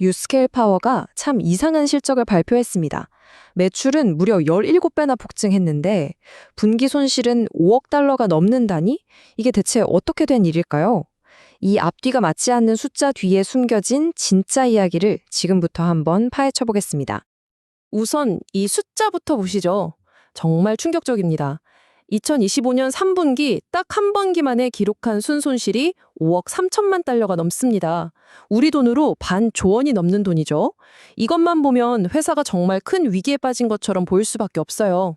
뉴스케일 파워가 참 이상한 실적을 발표했습니다. 매출은 무려 17배나 폭증했는데 분기 손실은 5억 달러가 넘는다니? 이게 대체 어떻게 된 일일까요? 이 앞뒤가 맞지 않는 숫자 뒤에 숨겨진 진짜 이야기를 지금부터 한번 파헤쳐 보겠습니다. 우선 이 숫자부터 보시죠. 정말 충격적입니다. 2025년 3분기 딱한 분기만에 기록한 순손실이 5억 3천만 달러가 넘습니다. 우리 돈으로 반 조 원이 넘는 돈이죠. 이것만 보면 회사가 정말 큰 위기에 빠진 것처럼 보일 수밖에 없어요.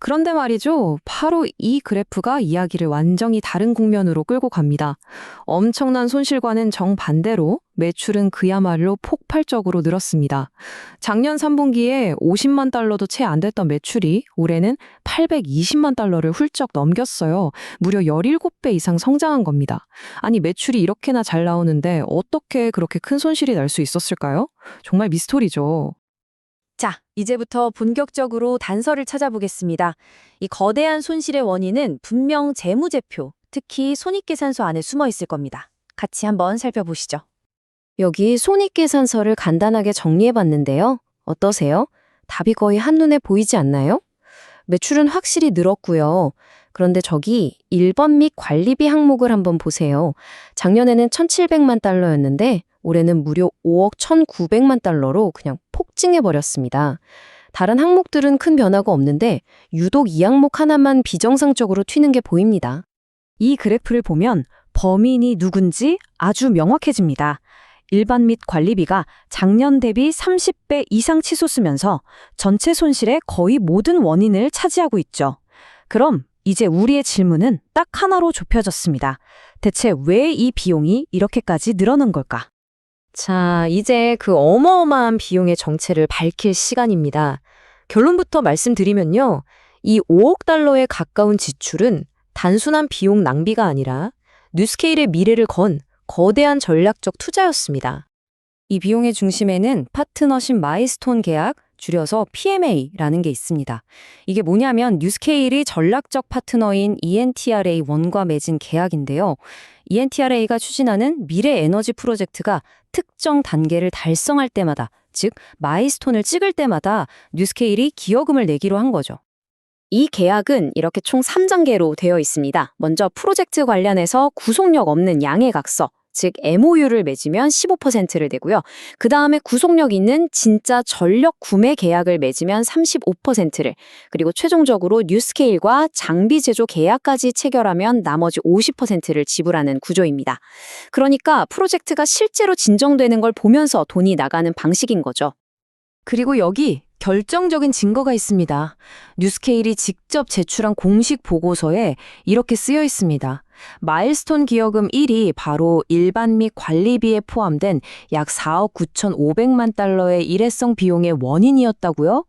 그런데 말이죠. 바로 이 그래프가 이야기를 완전히 다른 국면으로 끌고 갑니다. 엄청난 손실과는 정반대로 매출은 그야말로 폭발적으로 늘었습니다. 작년 3분기에 50만 달러도 채 안 됐던 매출이 올해는 820만 달러를 훌쩍 넘겼어요. 무려 17배 이상 성장한 겁니다. 아니, 매출이 이렇게나 잘 나오는데 어떻게 그렇게 큰 손실이 날 수 있었을까요? 정말 미스토리죠. 자, 이제부터 본격적으로 단서를 찾아보겠습니다. 이 거대한 손실의 원인은 분명 재무제표, 특히 손익계산서 안에 숨어 있을 겁니다. 같이 한번 살펴보시죠. 여기 손익계산서를 간단하게 정리해봤는데요. 어떠세요? 답이 거의 한눈에 보이지 않나요? 매출은 확실히 늘었고요. 그런데 저기 1번 및 관리비 항목을 한번 보세요. 작년에는 1,700만 달러였는데 올해는 무려 5억 1,900만 달러로 그냥 폭증해버렸습니다. 다른 항목들은 큰 변화가 없는데 유독 이 항목 하나만 비정상적으로 튀는 게 보입니다. 이 그래프를 보면 범인이 누군지 아주 명확해집니다. 일반 및 관리비가 작년 대비 30배 이상 치솟으면서 전체 손실의 거의 모든 원인을 차지하고 있죠. 그럼 이제 우리의 질문은 딱 하나로 좁혀졌습니다. 대체 왜 이 비용이 이렇게까지 늘어난 걸까? 자, 이제 그 어마어마한 비용의 정체를 밝힐 시간입니다. 결론부터 말씀드리면요. 이 5억 달러에 가까운 지출은 단순한 비용 낭비가 아니라 뉴스케일의 미래를 건 거대한 전략적 투자였습니다. 이 비용의 중심에는 파트너십 마이스톤 계약, 줄여서 PMA라는 게 있습니다. 이게 뭐냐면 뉴스케일이 전략적 파트너인 E ENTRA1과 맺은 계약인데요. ENTRA가 추진하는 미래 에너지 프로젝트가 특정 단계를 달성할 때마다, 즉 마이스톤을 찍을 때마다 뉴스케일이 기여금을 내기로 한 거죠. 이 계약은 이렇게 총 3단계로 되어 있습니다. 먼저 프로젝트 관련해서 구속력 없는 양해각서, 즉 MOU를 맺으면 15%를 내고요. 그 다음에 구속력 있는 진짜 전력 구매 계약을 맺으면 35%를, 그리고 최종적으로 뉴스케일과 장비 제조 계약까지 체결하면 나머지 50%를 지불하는 구조입니다. 그러니까 프로젝트가 실제로 진정되는 걸 보면서 돈이 나가는 방식인 거죠. 그리고 여기 결정적인 증거가 있습니다. 뉴스케일이 직접 제출한 공식 보고서에 이렇게 쓰여 있습니다. 마일스톤 기여금 1이 바로 일반 및 관리비에 포함된 약 4억 9,500만 달러의 일회성 비용의 원인이었다고요?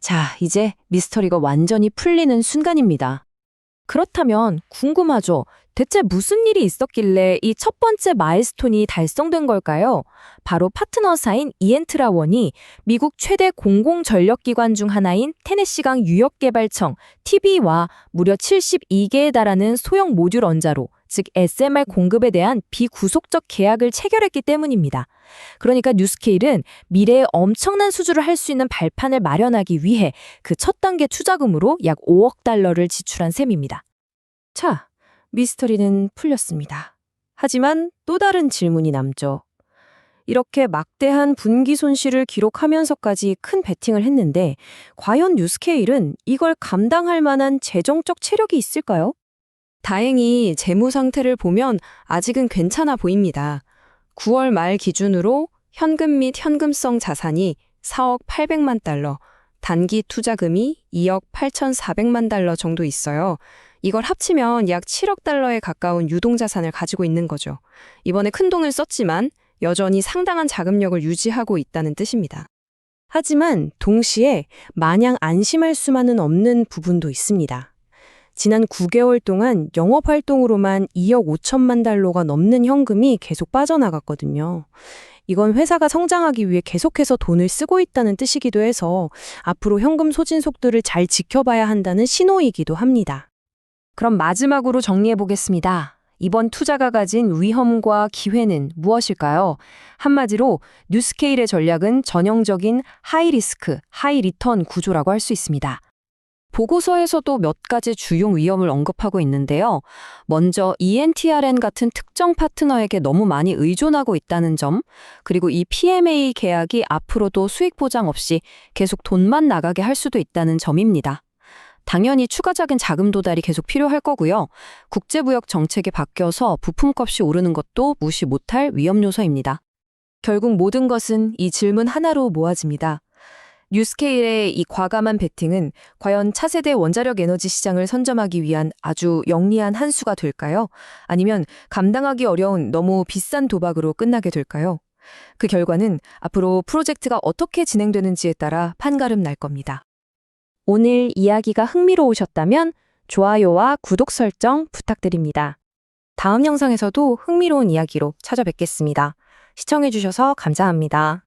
자, 이제 미스터리가 완전히 풀리는 순간입니다. 그렇다면 궁금하죠? 대체 무슨 일이 있었길래 이 첫 번째 마일스톤이 달성된 걸까요? 바로 파트너사인 이엔트라원이 미국 최대 공공전력기관 중 하나인 테네시강 유역개발청 TB와 무려 72개에 달하는 소형 모듈 원자로, 즉 SMR 공급에 대한 비구속적 계약을 체결했기 때문입니다. 그러니까 뉴스케일은 미래에 엄청난 수주를 할 수 있는 발판을 마련하기 위해 그 첫 단계 투자금으로 약 5억 달러를 지출한 셈입니다. 자, 미스터리는 풀렸습니다. 하지만 또 다른 질문이 남죠. 이렇게 막대한 분기 손실을 기록하면서까지 큰 베팅을 했는데 과연 뉴스케일은 이걸 감당할 만한 재정적 체력이 있을까요? 다행히 재무 상태를 보면 아직은 괜찮아 보입니다. 9월 말 기준으로 현금 및 현금성 자산이 4억 800만 달러, 단기 투자금이 2억 8,400만 달러 정도 있어요. 이걸 합치면 약 7억 달러에 가까운 유동자산을 가지고 있는 거죠. 이번에 큰 돈을 썼지만 여전히 상당한 자금력을 유지하고 있다는 뜻입니다. 하지만 동시에 마냥 안심할 수만은 없는 부분도 있습니다. 지난 9개월 동안 영업 활동으로만 2억 5천만 달러가 넘는 현금이 계속 빠져나갔거든요. 이건 회사가 성장하기 위해 계속해서 돈을 쓰고 있다는 뜻이기도 해서 앞으로 현금 소진 속도를 잘 지켜봐야 한다는 신호이기도 합니다. 그럼 마지막으로 정리해 보겠습니다. 이번 투자가 가진 위험과 기회는 무엇일까요? 한마디로 뉴스케일의 전략은 전형적인 하이 리스크, 하이 리턴 구조라고 할 수 있습니다. 보고서에서도 몇 가지 주요 위험을 언급하고 있는데요. 먼저 ENTRN 같은 특정 파트너에게 너무 많이 의존하고 있다는 점, 그리고 이 PMA 계약이 앞으로도 수익 보장 없이 계속 돈만 나가게 할 수도 있다는 점입니다. 당연히 추가적인 자금 도달이 계속 필요할 거고요. 국제무역 정책이 바뀌어서 부품값이 오르는 것도 무시 못할 위험 요소입니다. 결국 모든 것은 이 질문 하나로 모아집니다. 뉴스케일의 이 과감한 베팅은 과연 차세대 원자력 에너지 시장을 선점하기 위한 아주 영리한 한 수가 될까요? 아니면 감당하기 어려운 너무 비싼 도박으로 끝나게 될까요? 그 결과는 앞으로 프로젝트가 어떻게 진행되는지에 따라 판가름 날 겁니다. 오늘 이야기가 흥미로우셨다면 좋아요와 구독 설정 부탁드립니다. 다음 영상에서도 흥미로운 이야기로 찾아뵙겠습니다. 시청해주셔서 감사합니다.